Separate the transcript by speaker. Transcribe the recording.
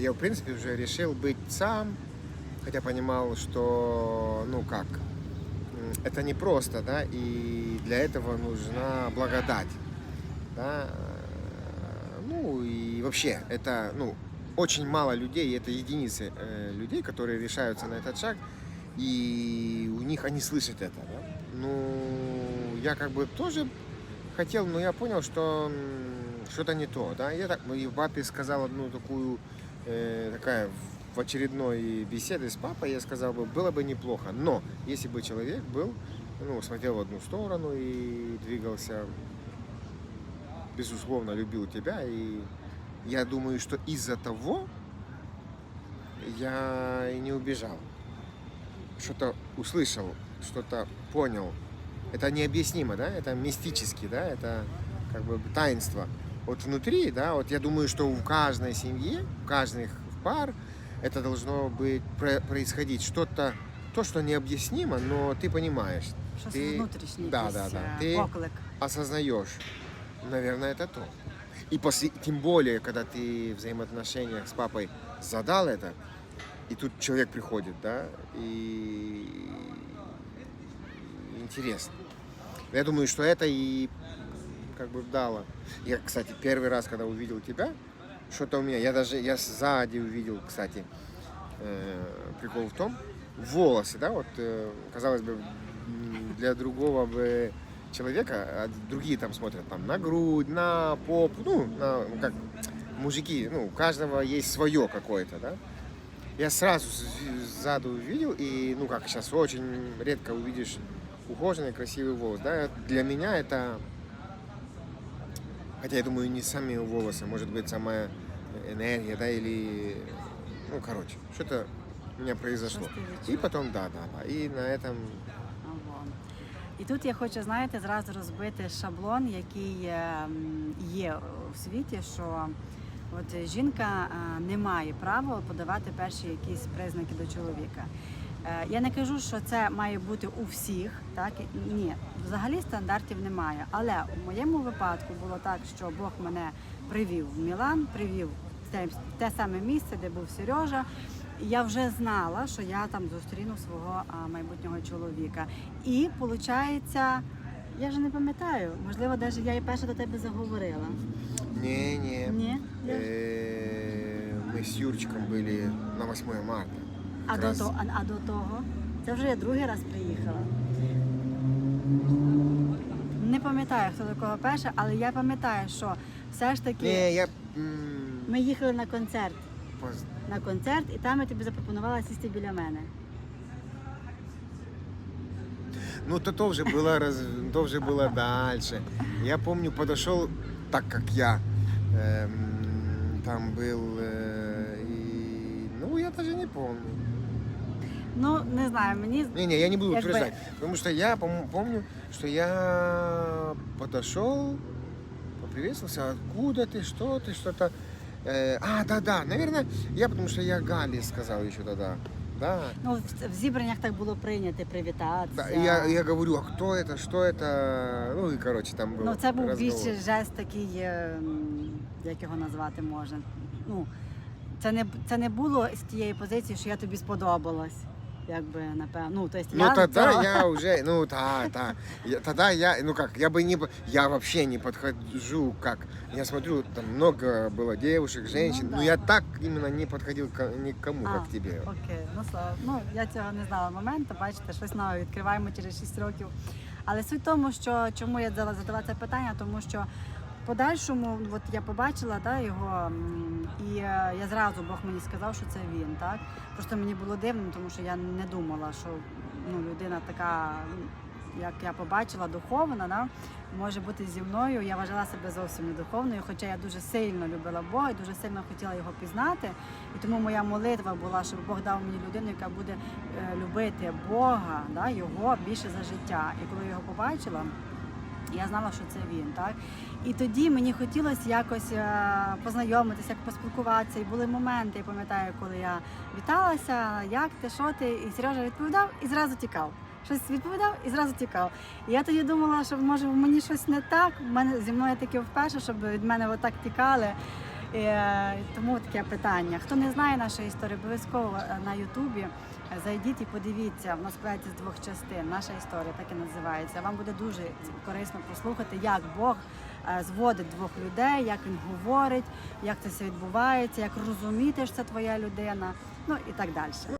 Speaker 1: Я, в принципе, уже решил быть сам, хотя понимал, что, ну как, это непросто, да, и для этого нужна благодать, да. Э, Ну и вообще, это, ну, очень мало людей, это единицы э, людей, которые решаются на этот шаг, и у них они слышат это, да. Ну, я как бы тоже хотел, но я понял, что что-то не то, да. Я так, и папе сказал одну такую, э, такая в очередной беседе с папой, я сказал бы, было бы неплохо, но если бы человек был, ну, смотрел в одну сторону и двигался, безусловно, любил тебя, и я думаю, что из-за того я и не убежал. Что-то услышал, что-то понял. Это необъяснимо, да? Это мистически, да? Это как бы таинство. Вот внутри, да, вот я думаю, что в каждой семье, в каждых пар это должно быть про- происходить что-то, то, что необъяснимо, но ты понимаешь,
Speaker 2: Щось
Speaker 1: Ти-
Speaker 2: внутрішнє,
Speaker 1: да, да, да.
Speaker 2: е,
Speaker 1: Ти-
Speaker 2: поклик.
Speaker 1: осознаешь, наверное, это то. И после, тем более, когда ты в взаимоотношениях с папой задал это, и тут человек приходит, да, и интересно. Я думаю, что это и как бы дало. Я, кстати, первый раз, когда увидел тебя, что-то у меня, я даже, я сзади увидел, кстати, э, прикол в том, волосы, да, вот, э, казалось бы, для другого бы человека, а другие там смотрят там на грудь, на поп, ну, на, как мужики, ну, у каждого есть свое какое-то, да. Я сразу сзаду увидел, и, ну, как сейчас очень редко увидишь ухоженный, красивый волос, да, для меня это, хотя я думаю, не сами волосы, может быть, самая энергия, да, или, ну, короче, что-то у меня произошло.
Speaker 2: Щось ти
Speaker 1: И
Speaker 2: відчув.
Speaker 1: потом, да, да, да, и на этом
Speaker 2: Ага. І тут я хочу, знаєте, зразу розбити шаблон, який е, м, є у світі, що от жінка е, не має права подавати перші якісь признаки до чоловіка. Е, Я не кажу, що це має бути у всіх, так ні, взагалі стандартів немає. Але у моєму випадку було так, що Бог мене привів в Мілан, привів в те, в те саме місце, де був Сережа. І Я вже знала, що я там зустріну свого а, майбутнього чоловіка. І виходить, я вже не пам'ятаю, можливо, навіть я і перша до тебе заговорила.
Speaker 1: Не-не.
Speaker 2: Ні?
Speaker 1: Э, Мы с Юрчиком были на 8 марта.
Speaker 2: А
Speaker 1: Как
Speaker 2: до,
Speaker 1: раз.
Speaker 2: того, а, а до того, це вже я другий раз приїхала. Не пам'ятаю, хто до кого перша, але я пам'ятаю, що все ж таки
Speaker 1: Не, я... м,
Speaker 2: ми їхали на концерт.
Speaker 1: поз-
Speaker 2: На концерт, і там я тобі запропонувала сісти біля мене.
Speaker 1: Ну, то то уже было, раз... то уже было дальше. Я помню, подошел, так как я эм, там был, э, и... Ну, я даже не помню.
Speaker 2: Ну, не знаю, мені
Speaker 1: Не-не, я не буду
Speaker 2: Как бы-
Speaker 1: утверждать. Потому что я пом- помню, что я подошел, поприветствовался, откуда ты, что ты, что-то. Э, а, да-да, наверное, я потому что я Гали сказал еще тогда. Да.
Speaker 2: ну, в, в зібраннях так було прийнято привітатися.
Speaker 1: да. И я, я говорю, а кто это, что это? Ну и короче, там был
Speaker 2: Ну, це був
Speaker 1: разговор.
Speaker 2: більше жест такий, е, м, як його назвати можна. Ну, це не, це не було з тієї позиції, що я тобі сподобалась. Якби, напевно. Ну, то есть
Speaker 1: Ну
Speaker 2: я
Speaker 1: тогда
Speaker 2: цього-
Speaker 1: я уже, ну да, да. Я- тогда я, ну как, я бы не, по- я вообще не подхожу, как, я смотрю, там много было девушек, женщин,
Speaker 2: Ну
Speaker 1: но
Speaker 2: да.
Speaker 1: я так именно не подходил к никому,
Speaker 2: А,
Speaker 1: как тебе.
Speaker 2: Окей, ну слава. Ну я цього не знала моменту. Бачите, щось нове відкриваємо через 6 років. Але суть в тому, що чому я задала задала це питання, тому що подальшому, от я побачила да, його, і е, я зразу Бог мені сказав, що це він. Так просто мені було дивно, тому що я не думала, що ну, людина така. Як я побачила, духовна, да, може бути зі мною. Я вважала себе зовсім не духовною, хоча я дуже сильно любила Бога і дуже сильно хотіла його пізнати. І тому моя молитва була, щоб Бог дав мені людину, яка буде е, любити Бога, да, його більше за життя. І коли я його побачила, я знала, що це він. Так? І тоді мені хотілося якось е, познайомитися, поспілкуватися. І були моменти, я пам'ятаю, коли я віталася, як ти, що ти, і Сережа відповідав і зразу тікав. Щось відповідав і зразу тікав. І я тоді думала, що може мені щось не так. В мене зі мною таке вперше, щоб від мене отак тікали. Е, Тому таке питання. Хто не знає нашої історії, обов'язково е, на Ютубі е, зайдіть і подивіться. В нас складається з двох частин. Наша історія так і називається. Вам буде дуже корисно послухати, як Бог зводить двох людей, як він говорить, як це все відбувається, як розуміти, що це твоя людина, ну і так далі.